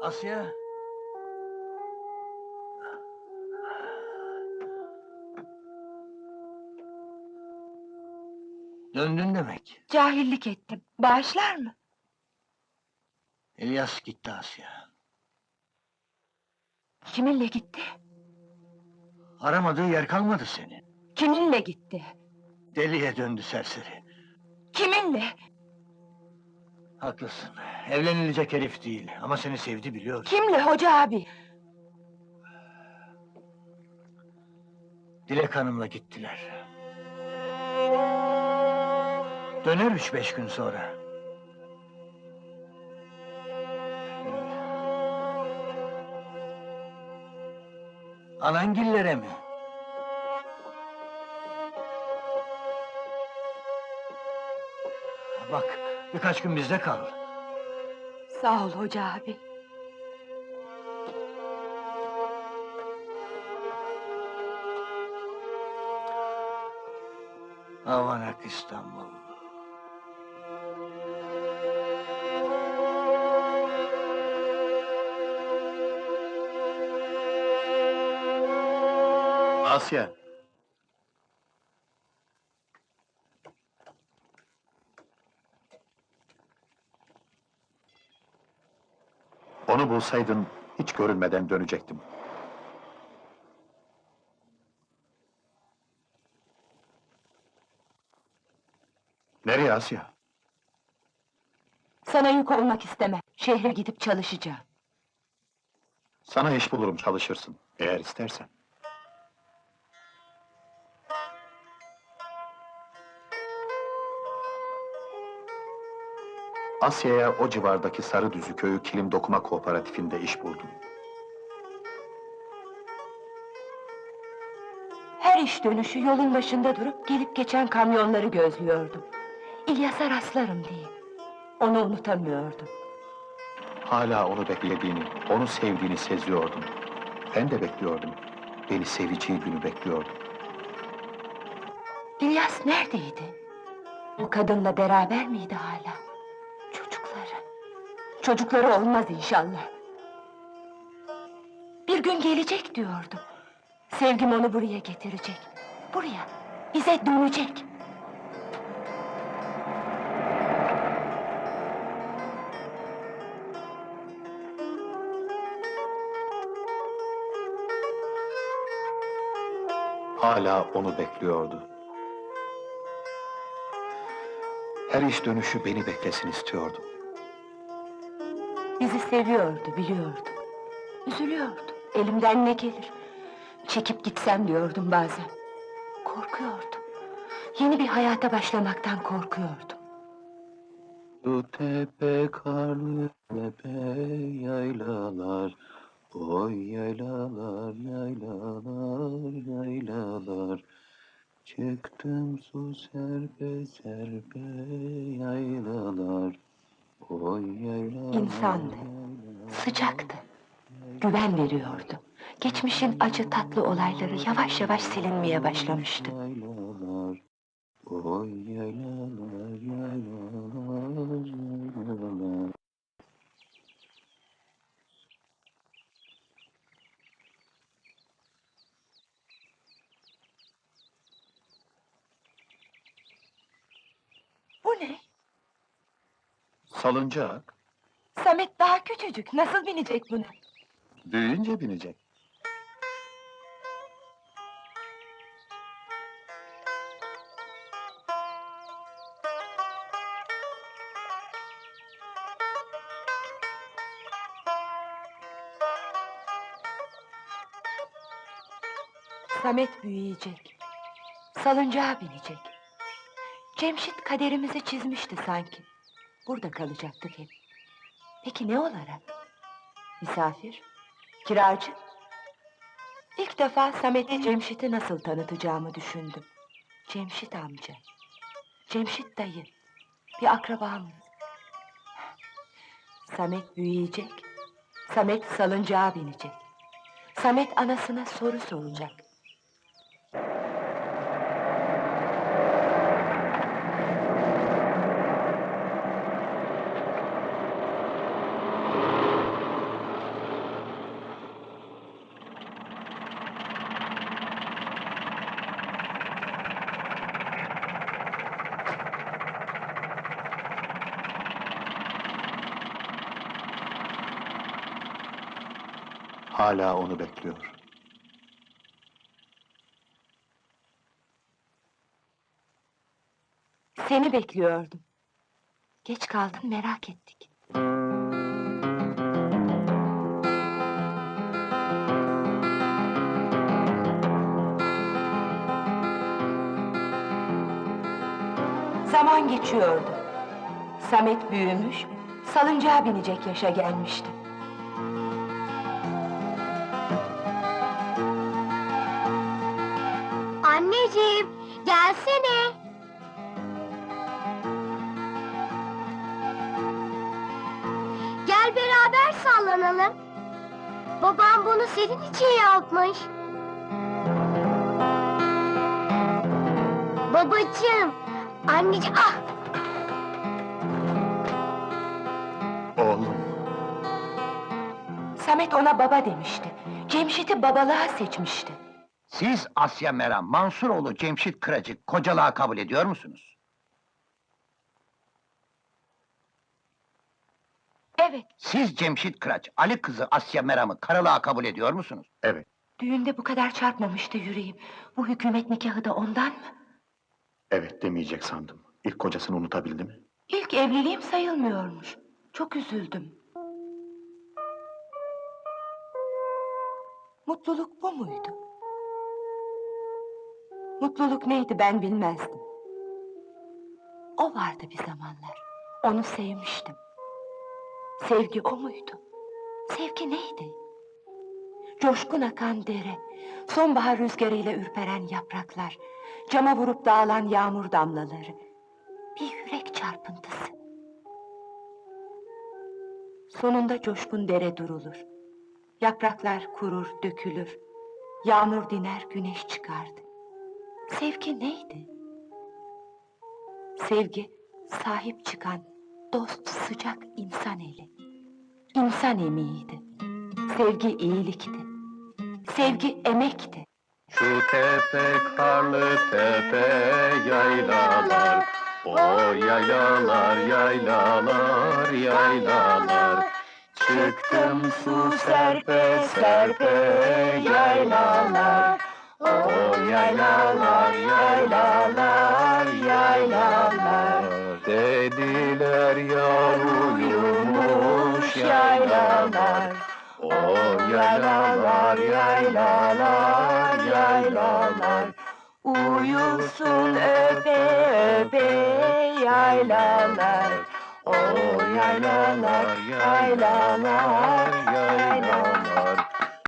Asya. Döndün demek. Cahillik ettim. Bağışlar mı? İlyas gitti Asya. Kiminle gitti? Aramadığı yer kalmadı senin. Kiminle gitti? Deliye döndü serseri. Kiminle? Haklısın. Evlenilecek herif değil ama seni sevdi biliyorum. Kimle hoca abi? Dilek Hanım'la gittiler. Döner üç beş gün sonra. Anangillere mi? Bak, birkaç gün bizde kal. Sağ ol hoca abi. Avanak İstanbul. Asya. Onu bulsaydın hiç görünmeden dönecektim. Nereye Asya? Sana yük olmak istemem. Şehre gidip çalışacağım. Sana iş bulurum çalışırsın eğer istersen. Asya'ya o civardaki Sarıdüzü köyü kilim dokuma kooperatifinde iş buldum. Her iş dönüşü yolun başında durup gelip geçen kamyonları gözlüyordum. İlyas'a rastlarım diye. Onu unutamıyordum. Hala onu beklediğini, onu sevdiğini seziyordum. Ben de bekliyordum. Beni seveceği günü bekliyordum. İlyas neredeydi? O kadınla beraber miydi hala? Çocukları. Olmaz inşallah. Bir gün gelecek diyordum. Sevgim onu buraya getirecek. Buraya, bize dönecek. Hala onu bekliyordu. Her iş dönüşü beni beklesin istiyordum. Seviyordu, biliyordum. Üzülüyordu. Elimden ne gelir? Çekip gitsem diyordum bazen. Korkuyordum. Yeni bir hayata başlamaktan korkuyordum. Bu tepe karlı tepe yaylalar Oy yaylalar yaylalar yaylalar Çıktım su serpe serpe yaylalar İnsandı. Sıcaktı. Güven veriyordu. Geçmişin acı tatlı olayları yavaş yavaş silinmeye başlamıştı. Oy yaylalar yaylalar Bu ne? Salıncak Samet daha küçücük. Nasıl binecek buna? büyüyünce binecek. Samet büyüyecek. Salıncağa binecek. Cemşit kaderimizi çizmişti sanki. Burada kalacaktık hep. Peki ne olarak? Misafir? Kiracı? İlk defa Samet'e Cemşit'i nasıl tanıtacağımı düşündüm. Cemşit amca. Cemşit dayı. Bir akrabamız. Samet büyüyecek. Samet salıncağa binecek. Samet anasına soru soracak. Hala onu bekliyor. Seni bekliyordum. Geç kaldın merak ettik. Zaman geçiyordu. Samet büyümüş, salıncağa binecek yaşa gelmişti. Anneciğim, gelsene. Gel beraber sallanalım. Babam bunu senin için yapmış. Babacığım, anneciğim, ah! Oğlum, Samet ona baba demişti. Cemşit'i babalığa seçmişti. Siz Asya Meram, Mansuroğlu Cemşit Kıracık kocalığa kabul ediyor musunuz? Evet, Siz Cemşit Kıraç, Ali kızı Asya Meram'ı karılığa kabul ediyor musunuz? evet, düğünde bu kadar çarpmamıştı yüreğim. Bu hükümet nikahı da ondan mı? evet demeyecek sandım. İlk kocasını unutabildi mi? İlk evliliğim sayılmıyormuş. Çok üzüldüm. Mutluluk bu muydu? Mutluluk neydi ben bilmezdim. O vardı bir zamanlar. Onu sevmiştim. Sevgi o muydu? Sevgi neydi? Coşkun akan dere, sonbahar rüzgarıyla ürperen yapraklar, cama vurup dağılan yağmur damlaları, bir yürek çarpıntısı. Sonunda coşkun dere durulur. Yapraklar kurur, dökülür. Yağmur diner, güneş çıkardı. Sevgi neydi? Sevgi, sahip çıkan, dost sıcak insan eli. İnsan emeğiydi. Sevgi iyilikti. Sevgi emekti. Şu tepe karlı tepe yaylalar O yaylalar yaylalar yaylalar Çıktım su serpe serpe yaylalar O yaylalar yaylalar yaylalar. Dediler yar uyumuş yaylalar. O yaylalar, yaylalar, yaylalar. Uyusun öpe öpe yaylalar. O yaylalar, yaylalar, yaylalar